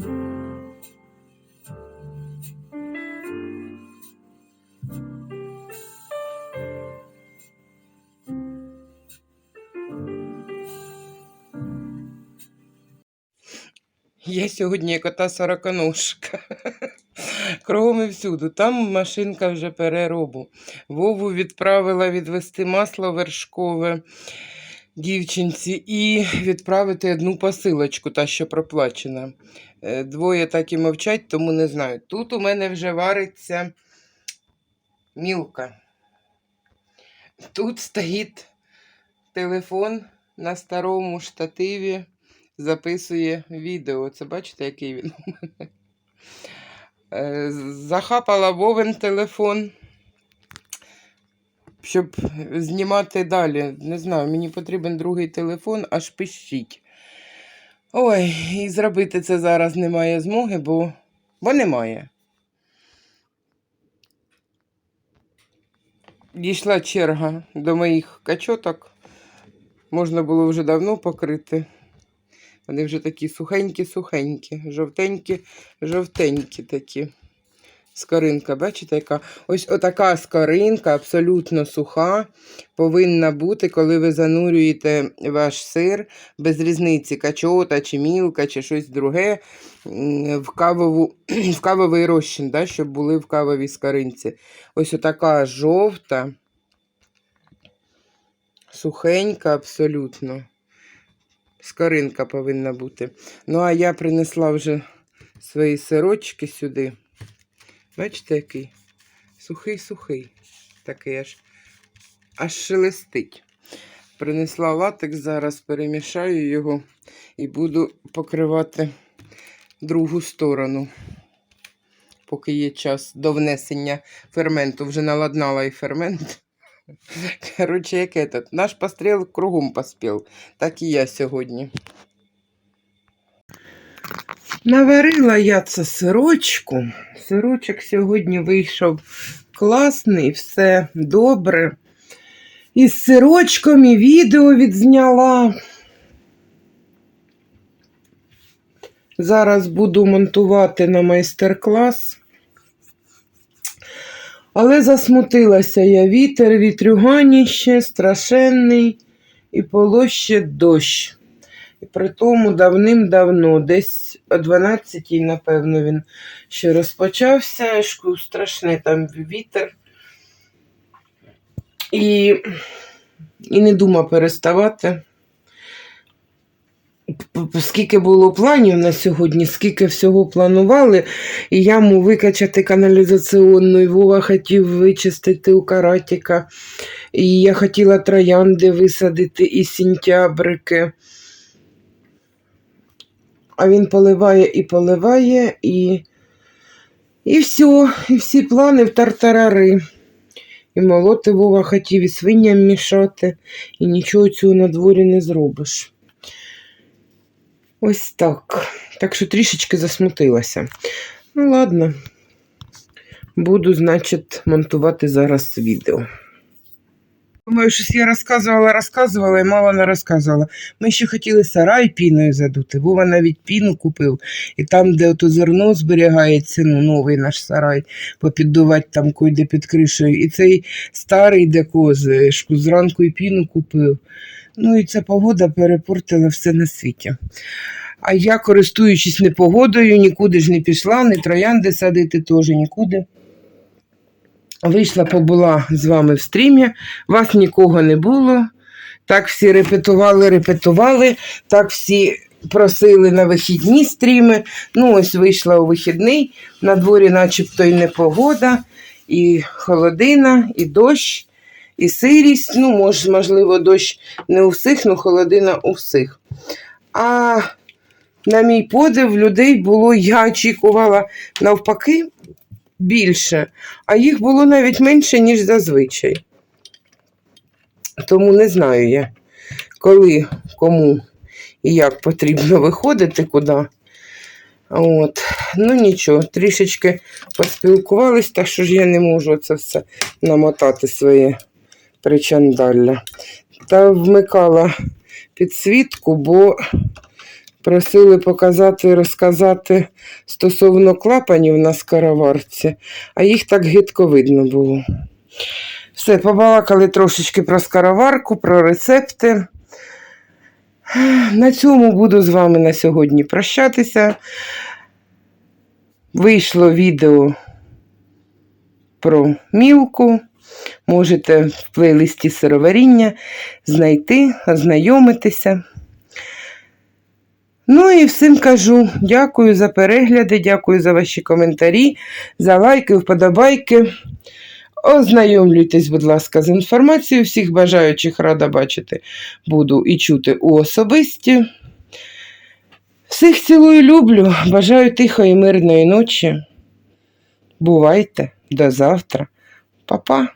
Я сьогодні як ота сороконожка. Кругом і всюду. Там машинка вже переробу. Вову відправила відвести масло вершкове дівчинці і відправити одну посилочку, та що проплачена. Е, Двоє так і мовчать, тому не знаю. Тут у мене вже вариться мілка. Тут стоїть телефон на старому штативі записує відео. Це бачите, який він у мене. Е, Захапала Вовен телефон, щоб знімати далі. Не знаю, мені потрібен другий телефон, аж пищить. Ой, і зробити це зараз немає змоги, бо, бо немає. Дійшла черга до моїх качоток. Можна було вже давно покрити. Вони вже такі сухенькі-сухенькі, жовтенькі, жовтенькі такі. Скоринка, бачите, яка? Ось отака скоринка, абсолютно суха, повинна бути, коли ви занурюєте ваш сир, без різниці, качота, чи мілка, чи щось друге, в, кавову, в кавовий розчин, да, щоб були в кавовій скоринці. Ось отака жовта, сухенька абсолютно. Скоринка повинна бути. Ну, а я принесла вже свої сирочки сюди. Бачите, який? Сухий-сухий. Такий аж аж шелестить. Принесла латекс, зараз перемішаю його і буду покривати другу сторону, поки є час до внесення ферменту. Вже наладнала і фермент. Короче, як этот. Наш постріл кругом поспів. Так і я сьогодні. Наварила я це сирочку. Сирочок сьогодні вийшов класний, все добре. І з сирочком і відео відзняла. Зараз буду монтувати на майстер-клас. Але засмутилася я вітер, вітрюганіще, страшенний і полоще дощ. І при тому давним-давно, десь о 12-й, напевно, він ще розпочався, страшний там вітер. І, і не дума переставати. Скільки було планів на сьогодні, скільки всього планували, і яму викачати каналізаційну, і Вова хотів вичистити у каратіка. І я хотіла троянди висадити і сентябрики. А він поливає і поливає, і, і все, і всі плани в тартарари. І молоти Вова хотів, і свиням мішати, і нічого цього на дворі не зробиш. Ось так. Так що трішечки засмутилася. Ну, ладно. Буду, значить, монтувати зараз відео. Думаю, щось я розказувала, розказувала і мало не розказувала. Ми ще хотіли сарай піною задути. Вова навіть піну купив. І там, де ото зерно зберігається, ну, новий наш сарай, попіддувати там койде під кришею. І цей старий, де кози, зранку і піну купив. Ну і ця погода перепортила все на світі. А я, користуючись непогодою, нікуди ж не пішла, не троянди садити теж нікуди. Вийшла, побула з вами в стрімі, вас нікого не було. Так всі репетували, репетували, так всі просили на вихідні стріми. Ну, ось вийшла у вихідний, на дворі начебто і непогода, і холодина, і дощ, і сирість. Ну, мож, можливо, дощ не у всіх, але холодина у всіх. А на мій подив, людей було, я очікувала навпаки більше, а їх було навіть менше, ніж зазвичай. Тому не знаю я, коли, кому і як потрібно виходити куди. От. Ну нічого, трішечки поспілкувались, так що ж я не можу це все намотати своє причандалля. Та вмикала підсвітку, бо Просили показати, і розказати стосовно клапанів на скороварці, а їх так гидко видно було. Все, побалакали трошечки про скороварку, про рецепти. На цьому буду з вами на сьогодні прощатися. Вийшло відео про мілку. Можете в плейлисті сироваріння знайти, ознайомитися. Ну і всім кажу дякую за перегляди, дякую за ваші коментарі, за лайки, вподобайки. Ознайомлюйтесь, будь ласка, з інформацією. Всіх бажаючих рада бачити буду і чути у особисті. Всіх цілую, люблю, бажаю тихої, мирної ночі. Бувайте до завтра. Па-па!